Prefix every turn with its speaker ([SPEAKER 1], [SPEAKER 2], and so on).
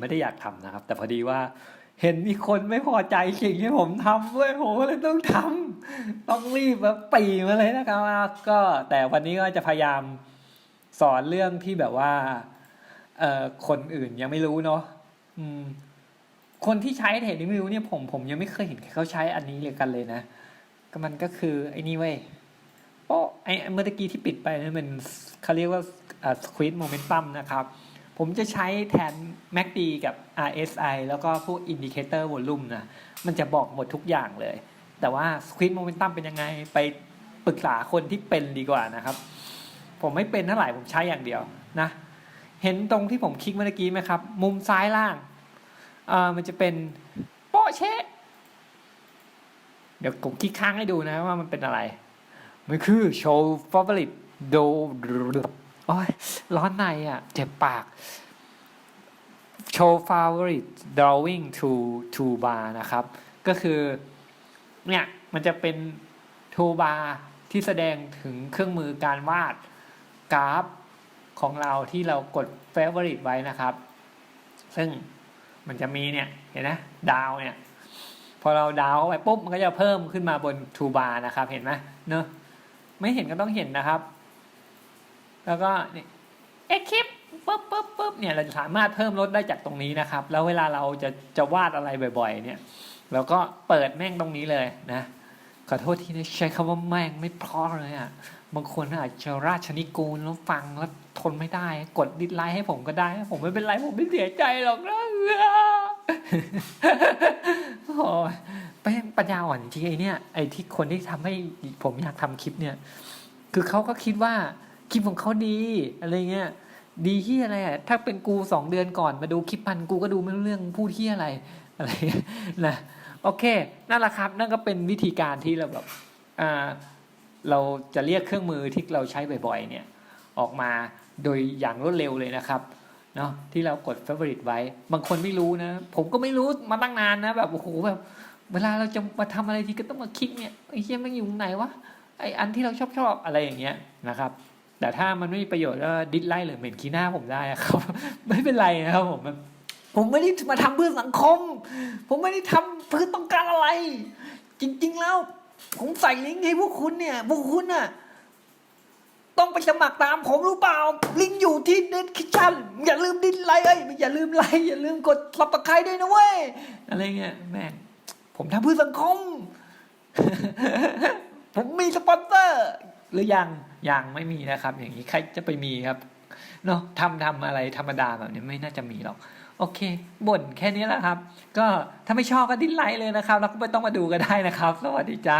[SPEAKER 1] ไม่ได้อยากทำนะครับ แต่พอดีว่าเห็นมีคนไม่พอใจสิ่งที่ผมทำด้วยผมเลยต้องทำต้องรีบแบบปีมาเลยนะครับก็แต่วันนี้ก็จะพยายามสอนเรื่องที่แบบว่าเอ่อคนอื่นยังไม่รู้เนาะคนที่ใช้เทรดดิ้งวิวเนี่ยผมผมยังไม่เคยเห็นเขาใช้อันนี้เลยกันเลยนะก็มันก็คือไอ้นี่เว้ยโอ้ไอ้เมื่อตะกี้ที่ปิดไปนั่นเป็นเขาเรียกว่าอ่า squid momentum นะครับ ผมจะใช้แทน MACD กับ RSI แล้วก็พวก indicator volume นะ มันจะบอกหมดทุกอย่างเลย แต่ว่า squid momentum เป็นยังไง ไปปรึกษาคนที่เป็นดีกว่านะครับ ผมไม่เป็นเท่าไหร่ ผมใช้อย่างเดียวนะ เห็นตรงที่ผมคลิกเมื่อกี้ไหมครับ มุมซ้ายล่างอ่ามันจะเป็นโป๊ะเชะเดี๋ยวผมคลิกค้างให้ดูนะว่ามันเป็นอะไร มันคือ show favorite do โอ้ยร้อนในอะ เจ็บปาก show favorite drawing to to bar นะครับ ก็คือ เนี่ย มันจะเป็น to bar ที่แสดงถึงเครื่องมือการวาดกราฟของเราที่เรากด favorite ไว้นะครับ ซึ่งมันจะมีเนี่ย เห็นไหมดาวเนี่ย พอเราดาวเข้าไปปุ๊บ มันก็จะเพิ่มขึ้นมาบน to bar นะครับ เห็นไหมเนอะไม่เห็นก็ต้องเห็นนะครับ แล้วก็นี่เอ็กคลิปปุ๊บปุ๊บปุ๊บเนี่ยเราจะสามารถเพิ่มลดได้จากตรงนี้นะครับ แล้วเวลาเราจะจะวาดอะไรบ่อย ๆ เนี่ยเราก็เปิดแม่งตรงนี้เลยนะขอโทษทีนะใช้คำว่าแม่งไม่เพราะเลยอะบางคนอาจจะราชนิกูลแล้วฟังแล้วทนไม่ได้ กดดิสไลค์ให้ผมก็ได้ ผมไม่เป็นไรผมไม่เสียใจหรอกนะโอ้ยแป้งปัญญาอ่อนจริงไอเนี่ยไอที่คนที่ทำให้ผมอยากทำคลิปเนี่ย คือเขาก็คิดว่า คลิปของเขาดีอะไรเงี้ยดีที่อะไรอะถ้าเป็นกูสองเดือนก่อนมาดูคลิปพันกูก็ดูไม่รู้เรื่องพูดที่อะไรอะไรนะโอเคนั่นแหละครับ นั่นก็เป็นวิธีการที่เราแบบอ่าเราจะเรียกเครื่องมือที่เราใช้บ่อยๆเนี่ยออกมาโดยอย่างรวดเร็วเลยนะครับเนาะที่เรากด favorite ไว้ บางคนไม่รู้นะ ผมก็ไม่รู้มาตั้งนานนะ แบบโอ้โหแบบ เวลาเราจะมาทำอะไรทีก็ต้องมาคลิกเนี่ยไอ้เหี้ยมันอยู่ไหนวะไอ้อันที่เราชอบชอบอะไรอย่างเงี้ยนะครับ แต่ถ้ามันไม่มีประโยชน์ก็ดิสไลค์หรือเหม็นขี้หน้าผมได้ครับ ไม่เป็นไรนะครับผมผมไม่ได้มาทำเพื่อสังคม ผมไม่ได้ทำเพื่อต้องการอะไร จริง ๆ แล้ว ผมใส่ลิงก์ให้พวกคุณเนี่ย พวกคุณน่ะ ต้องไปสมัครตามผมรู้เปล่า ลิงก์อยู่ที่เดสคริปชั่นอย่าลืมดิสไลค์เอ้ยอย่าลืมไลค์อย่าลืมกดสับตะไคร้ด้วยนะเว้ยอะไรเงี้ยแม่งผมทำเพื่อสังคม ผมมีสปอนเซอร์ หรือยังยังไม่มีนะครับ อย่างนี้ใครจะไปมีครับเนาะทำทำอะไรธรรมดาแบบนี้ไม่น่าจะมีหรอก โอเค บ่นแค่นี้แหละครับ ก็ถ้าไม่ชอบก็ดิ้นไลค์เลยนะครับ แล้วก็ไม่ต้องมาดูก็ได้นะครับ สวัสดีจ้า